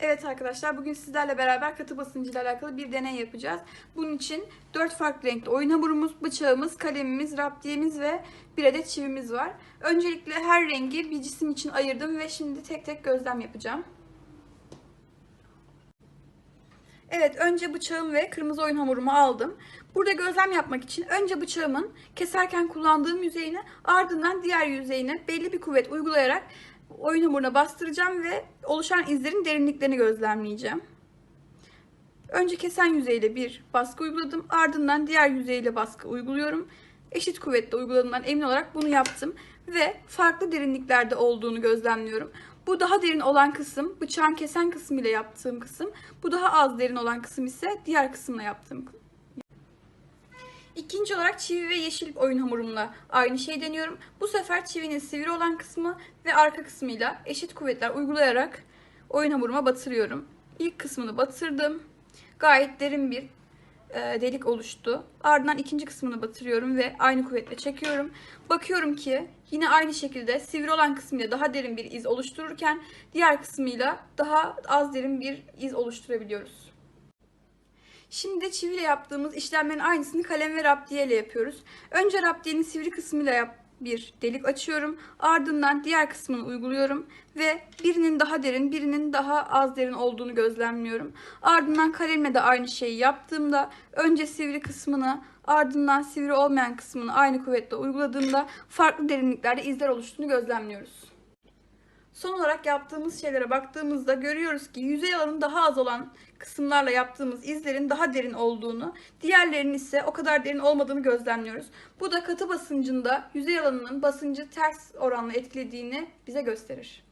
Evet arkadaşlar bugün sizlerle beraber katı basıncıyla alakalı bir deney yapacağız. Bunun için 4 farklı renkli oyun hamurumuz, bıçağımız, kalemimiz, raptiyemiz ve bir adet çivimiz var. Öncelikle her rengi bir cisim için ayırdım ve şimdi tek tek gözlem yapacağım. Evet, önce bıçağım ve kırmızı oyun hamurumu aldım. Burada gözlem yapmak için önce bıçağımın keserken kullandığım yüzeyine ardından diğer yüzeyine belli bir kuvvet uygulayarak oyun hamuruna bastıracağım ve oluşan izlerin derinliklerini gözlemleyeceğim. Önce kesen yüzeyle bir baskı uyguladım. Ardından diğer yüzeyle baskı uyguluyorum. Eşit kuvvetle uyguladığımdan emin olarak bunu yaptım. Ve farklı derinliklerde olduğunu gözlemliyorum. Bu daha derin olan kısım bıçağın kesen kısmı ile yaptığım kısım. Bu daha az derin olan kısım ise diğer kısımla yaptığım kısım. İkinci olarak çivi ve yeşil oyun hamurumla aynı şeyi deniyorum. Bu sefer çivinin sivri olan kısmı ve arka kısmıyla eşit kuvvetler uygulayarak oyun hamuruma batırıyorum. İlk kısmını batırdım. Gayet derin bir e, delik oluştu. Ardından ikinci kısmını batırıyorum ve aynı kuvvetle çekiyorum. Bakıyorum ki yine aynı şekilde sivri olan kısmıyla daha derin bir iz oluştururken diğer kısmıyla daha az derin bir iz oluşturabiliyoruz. Şimdi de çiviyle yaptığımız işlemlerin aynısını kalem ve raptiye ile yapıyoruz. Önce raptiyenin sivri kısmıyla yap bir delik açıyorum. Ardından diğer kısmını uyguluyorum ve birinin daha derin, birinin daha az derin olduğunu gözlemliyorum. Ardından kalemle de aynı şeyi yaptığımda önce sivri kısmını ardından sivri olmayan kısmını aynı kuvvetle uyguladığımda farklı derinliklerde izler oluştuğunu gözlemliyoruz. Son olarak yaptığımız şeylere baktığımızda görüyoruz ki yüzey alanı daha az olan kısımlarla yaptığımız izlerin daha derin olduğunu, diğerlerinin ise o kadar derin olmadığını gözlemliyoruz. Bu da katı basıncında yüzey alanının basıncı ters oranla etkilediğini bize gösterir.